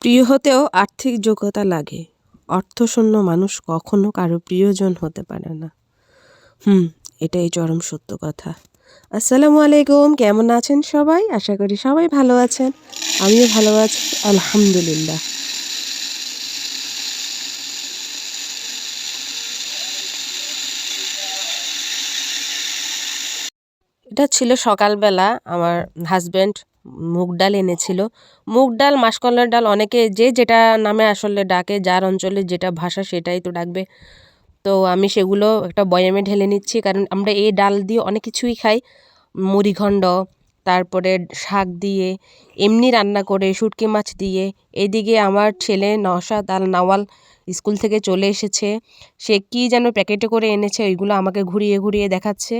প্রিয় হতেও আর্থিক যোগ্যতা লাগে। অর্থশূন্য মানুষ কখনো কারও প্রিয়জন হতে পারে না। হুম, এটাই চরম সত্য কথা। আসসালামু আলাইকুম, কেমন আছেন সবাই? আশা করি সবাই ভালো আছেন। আমিও ভালো আছি, আলহামদুলিল্লাহ। এটা ছিল সকালবেলা আমার হাজব্যান্ড মুগ ডাল এনেছিল। মুগ ডাল মাসকলাইয়ের ডাল অনেকে যে যেটা নামে আসলে ডাকে, যার অঞ্চলে যেটা ভাষা সেটাই তো ডাকবে। তো আমি সেগুলো একটা বয়ামে ঢেলে নিচ্ছি, কারণ আমরা এই ডাল দিয়ে অনেক কিছুই খাই। মুড়িঘণ্ড তারপরে শাক দিয়ে, এমনি রান্না করে, শুটকি মাছ দিয়ে। এদিকে আমার ছেলে নওশাদ আল নাওয়াল স্কুল থেকে চলে এসেছে। সে কী যেন প্যাকেটে করে এনেছে, ওইগুলো আমাকে ঘুরিয়ে ঘুরিয়ে দেখাচ্ছে।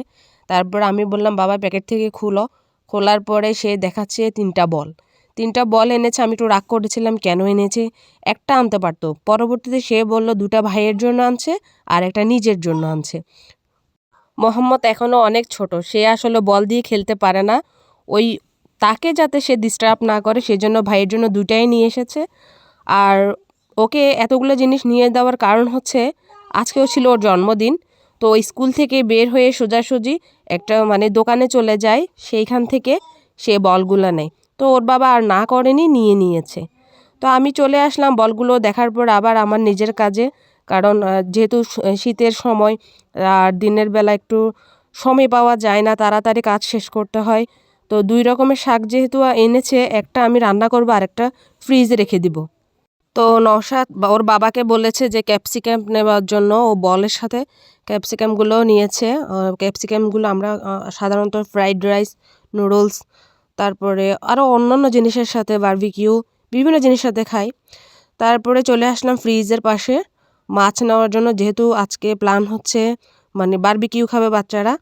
তারপর আমি বললাম, বাবা, প্যাকেট থেকে খুলো। খোলার পরে সে দেখাচ্ছে তিনটা বল। তিনটা বল এনেছে, আমি একটু রাগ করেছিলাম, কেন এনেছে? একটা আনতে পারতো। পরবর্তীতে সে বলল, দুটা ভাইয়ের জন্য আনছে আর একটা নিজের জন্য আনছে। মোহাম্মদ এখনও অনেক ছোট, সে আসলে বল দিয়ে খেলতে পারে না। ওই তাকে যাতে সে ডিস্টার্ব না করে, সেজন্য ভাইয়ের জন্য দুটাই নিয়ে এসেছে। আর ওকে এতগুলো জিনিস নিয়ে দেওয়ার কারণ হচ্ছে, আজকেও ছিল ওর জন্মদিন তো স্কুল থেকে বের হয়ে সোজাসুজি একটা মানে দোকানে চলে যায়। সেইখান থেকে সে বলগুলো নেয়। তো ওর বাবা আর না করেনি, নিয়ে নিয়েছে। তো আমি চলে আসলাম বলগুলো দেখার পর আবার আমার নিজের কাজে। কারণ যেহেতু শীতের সময় আর দিনের বেলা একটু সময় পাওয়া যায় না, তাড়াতাড়ি কাজ শেষ করতে হয়। তো দুই রকমের শাক যেহেতু এনেছে, একটা আমি রান্না করব আর একটা ফ্রিজে রেখে দিব। তো নওশাদ ওর বাবাকে বলেছে যে ক্যাপসিকাম নেওয়ার জন্য ও বলের সাথে ক্যাপসিকামগুলো নিয়েছে। ক্যাপসিকামগুলো আমরা সাধারণত ফ্রাইড রাইস, নুডলস, তারপরে আরও অন্যান্য জিনিসের সাথে বার্বিকিউ, বিভিন্ন জিনিসের সাথে খাই। তারপরে চলে আসলাম ফ্রিজের পাশে। মাছ নেওয়ার জন্য যেহেতু আজকে প্ল্যান হচ্ছে মানে বার্বিকিউ খাবে বাচ্চারা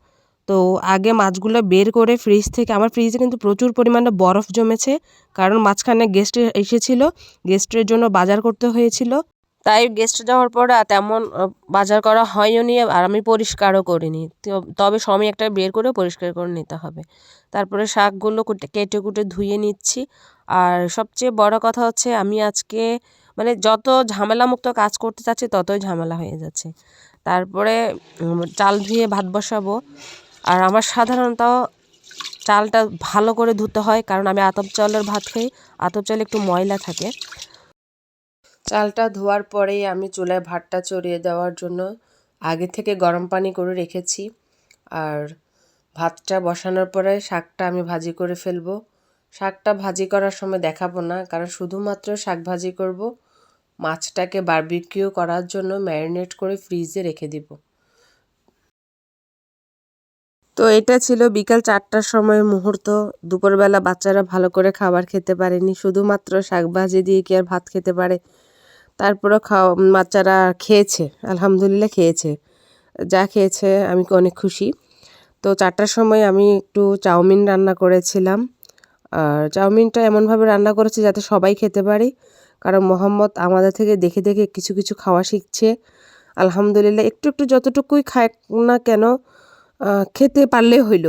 তো আগে মাছগুলো বের করে ফ্রিজ থেকে, আমার ফ্রিজে কিন্তু প্রচুর পরিমাণে বরফ জমেছে, কারণ মাঝখানে গেস্ট এসেছিল গেস্টের জন্য বাজার করতে হয়েছিল। তাই গেস্ট যাওয়ার পর তেমন বাজার করা হয়ও নি আর আমি পরিষ্কারও করিনি। তবে সময় একটা বের করে পরিষ্কার করে নিতে হবে। তারপরে শাকগুলো কুটে- কেটে কুটে ধুয়ে নিচ্ছি। আর সবচেয়ে বড় কথা হচ্ছে আমি আজকে মানে যত ঝামেলামুক্ত কাজ করতে চাচ্ছি ততই ঝামেলা হয়ে যাচ্ছে। তারপরে চাল ধুয়ে ভাত বসাবো। আর আমার সাধারণত চালটা ভালো করে ধুতে হয়, কারণ আমি আতপ চালের ভাত খাই। আতপ চালে একটু ময়লা থাকে। চালটা ধোয়ার পরেই আমি চুলায় ভাতটা চড়িয়ে দেওয়ার জন্য আগে থেকে গরম পানি করে রেখেছি। আর ভাতটা বসানোর পরে শাকটা আমি ভাজি করে ফেলব। শাকটা ভাজি করার সময় দেখাবো না, কারণ শুধুমাত্র শাক ভাজি করব। মাছটাকে বারবিকিউ করার জন্য ম্যারিনেট করে ফ্রিজে রেখে দিব। তো এটা ছিল বিকাল চারটার সময় মুহূর্ত। দুপুরবেলা বাচ্চারা ভালো করে খাবার খেতে পারেনি। শুধুমাত্র শাক ভাজি দিয়ে কি আর ভাত খেতে পারে? তারপরেও খাওয়া বাচ্চারা খেয়েছে, আলহামদুলিল্লাহ খেয়েছে। যা খেয়েছে, আমি অনেক খুশি। তো চারটার সময় আমি একটু চাউমিন রান্না করেছিলাম। আর চাউমিনটা এমনভাবে রান্না করেছি যাতে সবাই খেতে পারি। কারণ মোহাম্মদ আমাদের থেকে দেখে দেখে কিছু কিছু খাওয়া শিখছে। আলহামদুলিল্লাহ, একটু একটু যতটুকুই খায় না কেন খেতে পারলে হইল।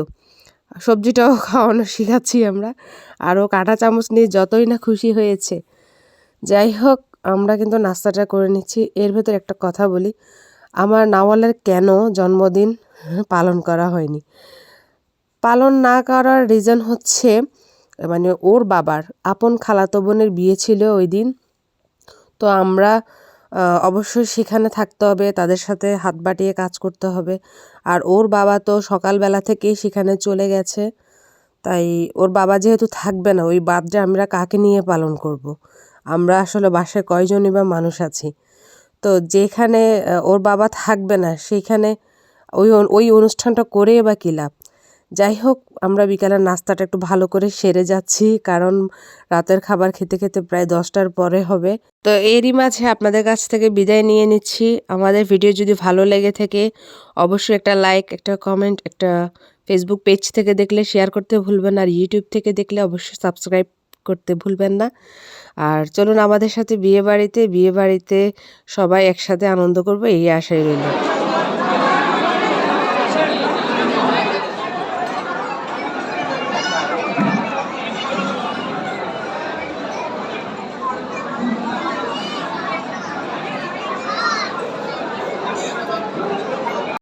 সবজিটাও খাওয়ানো শিখাচ্ছি আমরা। আরও কাঁটা চামচ নিয়ে যতই না খুশি হয়েছে। যাই হোক, আমরা কিন্তু নাস্তাটা করে নিচ্ছি। এর ভেতর একটা কথা বলি। আমার নাওয়ালের কেন জন্মদিন পালন করা হয়নি? পালন না করার রিজন হচ্ছে মানে ওর বাবার, আপন খালাতো বোনের বিয়ে ছিল ওই দিন। তো আমরা অবশ্যই সেখানে থাকতে হবে, তাদের সাথে হাত বাটিয়ে কাজ করতে হবে। আর ওর বাবা তো সকালবেলা থেকেই সেখানে চলে গেছে, তাই ওর বাবা যেহেতু থাকবে না, ওই বাদটা আমরা কাকে নিয়ে পালন করব। আমরা আসলে বাসায় কয়জনই বা মানুষ আছি? তো যেখানে ওর বাবা থাকবে না সেইখানে ওই ওই অনুষ্ঠানটা করে বা কী লাভ? যাই হোক আমরা বিকালের নাস্তাটা একটু ভালো করে সেরে যাচ্ছি, কারণ রাতের খাবার খেতে খেতে প্রায় দশটার পরে হবে। তো এরই মাঝে আপনাদের কাছ থেকে বিদায় নিয়ে নিচ্ছি। আমাদের ভিডিও যদি ভালো লেগে থাকে, অবশ্যই একটা লাইক, একটা কমেন্ট, একটা ফেসবুক পেজ থেকে দেখলে শেয়ার করতে ভুলবেন আর ইউটিউব থেকে দেখলে অবশ্যই সাবস্ক্রাইব করতে ভুলবেন না। আর চলুন আমাদের সাথে বিয়ে বাড়িতে বিয়ে বাড়িতে সবাই একসাথে আনন্দ করব, এই আশাই রইল।